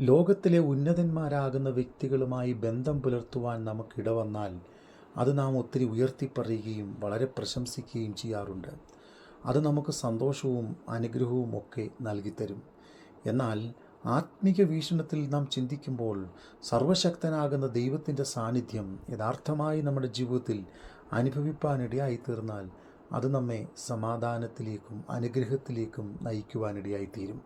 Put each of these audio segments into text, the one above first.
ലോകത്തിലെ ഉന്നതന്മാരാകുന്ന വ്യക്തികളുമായി ബന്ധം പുലർത്തുവാൻ നമുക്കിടവന്നാൽ അത് നാം ഒത്തിരി ഉയർത്തിപ്പറയുകയും വളരെ പ്രശംസിക്കുകയും ചെയ്യാറുണ്ട്. അത് നമുക്ക് സന്തോഷവും അനുഗ്രഹവും ഒക്കെ നൽകിത്തരും. എന്നാൽ ആത്മീക വീക്ഷണത്തിൽ നാം ചിന്തിക്കുമ്പോൾ സർവശക്തനാകുന്ന ദൈവത്തിന്റെ സാന്നിധ്യം യഥാർത്ഥമായി നമ്മുടെ ജീവിതത്തിൽ അനുഭവിപ്പാനിടയായി തീർന്നാൽ അത് നമ്മെ സമാധാനത്തിലേക്കും അനുഗ്രഹത്തിലേക്കും നയിക്കുവാനിടയായിത്തീരും.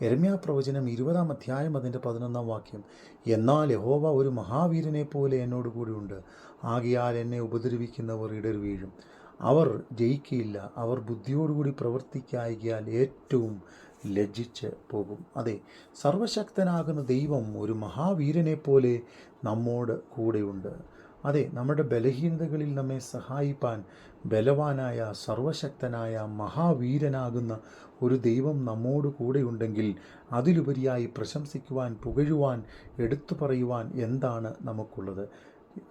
എരമ്യാ പ്രവചനം ഇരുപതാം അധ്യായം അതിന്റെ പതിനൊന്നാം വാക്യം. എന്നാൽ യഹോവ ഒരു മഹാവീരനെ പോലെ എന്നോട് കൂടിയുണ്ട് ആകയാൽ എന്നെ ഉപദ്രവിക്കുന്നവർ ഇടർ വീഴും. അവർ ജയിക്കുകയില്ല അവർ ബുദ്ധിയോടുകൂടി പ്രവർത്തിക്കായികയാൽ ഏറ്റവും ലജ്ജിച്ച് പോകും. അതെ സർവശക്തനാകുന്ന ദൈവം ഒരു മഹാവീരനെ പോലെ നമ്മോട് കൂടെയുണ്ട്. അതെ നമ്മുടെ ബലഹീനതകളിൽ നമ്മെ സഹായിപ്പാൻ ബലവാനായ സർവശക്തനായ മഹാവീരനാകുന്ന ഒരു ദൈവം നമ്മോട് കൂടെയുണ്ടെങ്കിൽ അതിലുപരിയായി പ്രശംസിക്കുവാൻ പുകഴുവാൻ എടുത്തു പറയുവാൻ എന്താണ് നമുക്കുള്ളത്?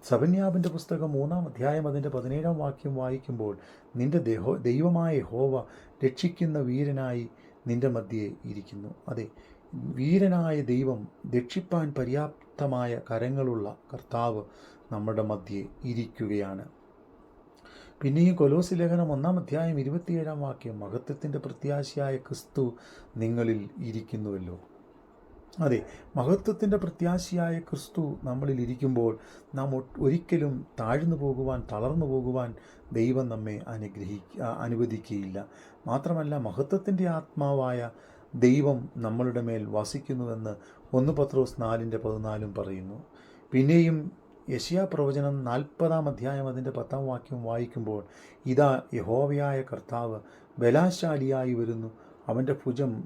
സബന്യാബിന്റെ പുസ്തകം മൂന്നാം അധ്യായം അതിന്റെ പതിനേഴാം വാക്യം വായിക്കുമ്പോൾ നിന്റെ ദേഹോ ദൈവമായ ഹോവ രക്ഷിക്കുന്ന വീരനായി നിന്റെ മധ്യേ ഇരിക്കുന്നു. അതെ വീരനായ ദൈവം രക്ഷിപ്പാൻ പര്യാപ്തമായ കരങ്ങളുള്ള കർത്താവ് നമ്മുടെ മധ്യേ ഇരിക്കുകയാണ്. പിന്നെയും കൊലോസി ലേഖനം ഒന്നാം അധ്യായം ഇരുപത്തിയേഴാം വാക്യം മഹത്വത്തിന്റെ പ്രത്യാശയായ ക്രിസ്തു നിങ്ങളിൽ ഇരിക്കുന്നുവല്ലോ. അതെ മഹത്വത്തിന്റെ പ്രത്യാശയായ ക്രിസ്തു നമ്മളിൽ ഇരിക്കുമ്പോൾ നാം ഒരിക്കലും താഴ്ന്നു പോകുവാൻ തളർന്നു പോകുവാൻ ദൈവം നമ്മെ അനുഗ്രഹി അനുവദിക്കുകയില്ല. മാത്രമല്ല മഹത്വത്തിന്റെ ആത്മാവായ ദൈവം നമ്മളുടെ മേൽ വസിക്കുന്നുവെന്ന് ഒന്ന് പത്രോസ് നാലിന്റെ പതിനാലും പറയുന്നു. പിന്നെയും യശയാ പ്രവചനം നാൽപ്പതാം അധ്യായം അതിന്റെ പത്താം വാക്യം വായിക്കുമ്പോൾ ഇതാ യഹോവയായ കർത്താവ് ബലാശാലിയായി വരുന്നു. അവന്റെ ഭുജം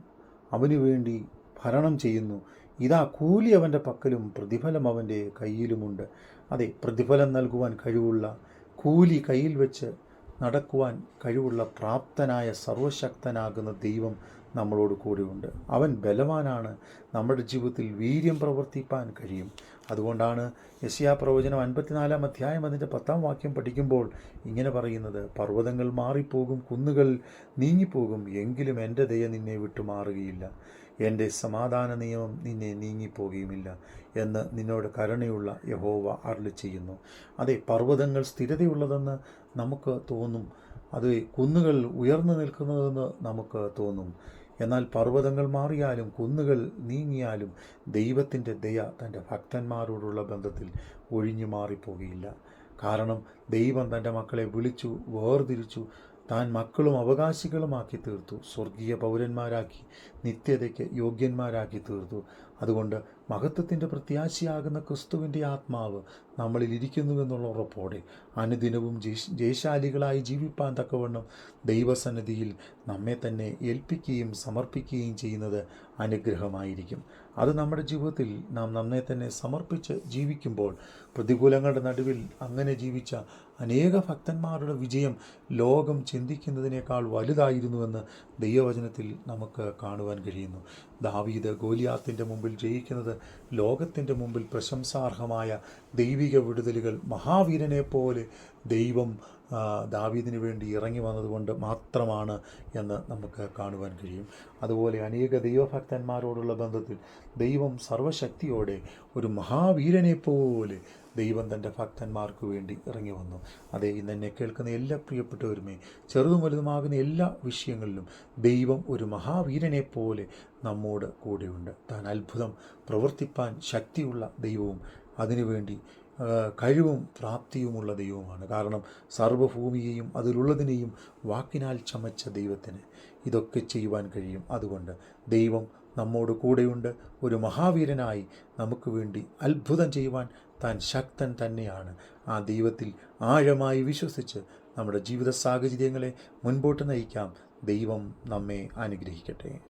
അവനു വേണ്ടി ഭരണം ചെയ്യുന്നു. ഇതാ കൂലി അവന്റെ പക്കലും പ്രതിഫലം അവന്റെ കയ്യിലുമുണ്ട്. അതെ പ്രതിഫലം നൽകുവാൻ കഴിവുള്ള കൂലി കയ്യിൽ വെച്ച് നടക്കുവാൻ കഴിവുള്ള പ്രാപ്തനായ സർവശക്തനാകുന്ന ദൈവം നമ്മളോട് കൂടെയുണ്ട്. അവൻ ബലവാനാണ്. നമ്മുടെ ജീവിതത്തിൽ വീര്യം പ്രവർത്തിപ്പാൻ കഴിയും. അതുകൊണ്ടാണ് യശ്യാ പ്രവചനം അൻപത്തിനാലാം അധ്യായം അതിന്റെ പത്താം വാക്യം പഠിക്കുമ്പോൾ ഇങ്ങനെ പറയുന്നത് പർവതങ്ങൾ മാറിപ്പോകും കുന്നുകൾ നീങ്ങിപ്പോകും എങ്കിലും എന്റെ ദയ നിന്നെ വിട്ടുമാറുകയില്ല എന്റെ സമാധാന നിയമം നിന്നെ നീങ്ങിപ്പോകുകയുമില്ല എന്ന് നിന്നോട് കരുണയുള്ള യഹോവ അരുളി ചെയ്യുന്നു. അതെ പർവതങ്ങൾ സ്ഥിരതയുള്ളതെന്ന് നമുക്ക് തോന്നും. അത് കുന്നുകൾ ഉയർന്നു നിൽക്കുന്നതെന്ന് നമുക്ക് തോന്നും. എന്നാൽ പർവതങ്ങൾ മാറിയാലും കുന്നുകൾ നീങ്ങിയാലും ദൈവത്തിന്റെ ദയ തന്റെ ഭക്തന്മാരോടുള്ള ബന്ധത്തിൽ ഒഴിഞ്ഞു മാറിപ്പോകുകയില്ല കാരണം ദൈവം തന്റെ മക്കളെ വിളിച്ചു വേർതിരിച്ചു താൻ മക്കളും അവകാശികളുമാക്കി തീർത്തു സ്വർഗീയ പൗരന്മാരാക്കി നിത്യതയ്ക്ക് യോഗ്യന്മാരാക്കി തീർത്തു. അതുകൊണ്ട് മഹത്വത്തിന്റെ പ്രത്യാശയാകുന്ന ക്രിസ്തുവിന്റെ ആത്മാവ് നമ്മളിൽ ഇരിക്കുന്നുവെന്നുള്ള ഉറപ്പോടെ അനുദിനവും ജയശാലികളായി ജീവിപ്പാൻ തക്കവണ്ണം ദൈവസന്നിധിയിൽ നമ്മെ തന്നെ ഏൽപ്പിക്കുകയും സമർപ്പിക്കുകയും ചെയ്യുന്നത് അനുഗ്രഹമായിരിക്കും. അത് നമ്മുടെ ജീവിതത്തിൽ നാം നമ്മെ തന്നെ സമർപ്പിച്ച് ജീവിക്കുമ്പോൾ പ്രതികൂലങ്ങളുടെ നടുവിൽ അങ്ങനെ ജീവിച്ച അനേക ഭക്തന്മാരുടെ വിജയം ലോകം ചിന്തിക്കുന്നതിനേക്കാൾ വലുതായിരുന്നുവെന്ന് ദൈവവചനത്തിൽ നമുക്ക് കാണുവാൻ കഴിയുന്നു. ദാവീദ് ഗോലിയാത്തിന്റെ മുമ്പിൽ ജയിക്കുന്നത് ലോകത്തിന്റെ മുമ്പിൽ പ്രശംസാർഹമായ ദൈവിക വിടുതലുകൾ മഹാവീരനെ പോലെ ദൈവം ദാവീദിന് വേണ്ടി ഇറങ്ങി വന്നതുകൊണ്ട് മാത്രമാണ് എന്ന് നമുക്ക് കാണുവാൻ കഴിയും. അതുപോലെ അനേക ദൈവഭക്തന്മാരോടുള്ള ബന്ധത്തിൽ ദൈവം സർവശക്തിയോടെ ഒരു മഹാവീരനെ പോലെ ദൈവം തന്റെ ഭക്തന്മാർക്ക് വേണ്ടി ഇറങ്ങി വന്നു. അതേ ഇന്ന് എന്നെ കേൾക്കുന്ന എല്ലാ പ്രിയപ്പെട്ടവരുമേ ചെറുതും വലുതുമാകുന്ന എല്ലാ വിഷയങ്ങളിലും ദൈവം ഒരു മഹാവീരനെ പോലെ നമ്മോട് കൂടെയുണ്ട്. താൻ അത്ഭുതം പ്രവർത്തിപ്പാൻ ശക്തിയുള്ള ദൈവവും അതിനുവേണ്ടി കഴിവും പ്രാപ്തിയുമുള്ള ദൈവമാണ്. കാരണം സർവഭൂമിയെയും അതിലുള്ളതിനെയും വാക്കിനാൽ ചമച്ച ദൈവത്തിന് ഇതൊക്കെ ചെയ്യുവാൻ കഴിയും. അതുകൊണ്ട് ദൈവം നമ്മോട് കൂടെയുണ്ട്. ഒരു മഹാവീരനായി നമുക്ക് വേണ്ടി അത്ഭുതം ചെയ്യുവാൻ താൻ ശക്തൻ തന്നെയാണ്. ആ ദൈവത്തിൽ ആഴമായി വിശ്വസിച്ച് നമ്മുടെ ജീവിത സാഹചര്യങ്ങളെ മുൻപോട്ട് നയിക്കാം. ദൈവം നമ്മെ അനുഗ്രഹിക്കട്ടെ.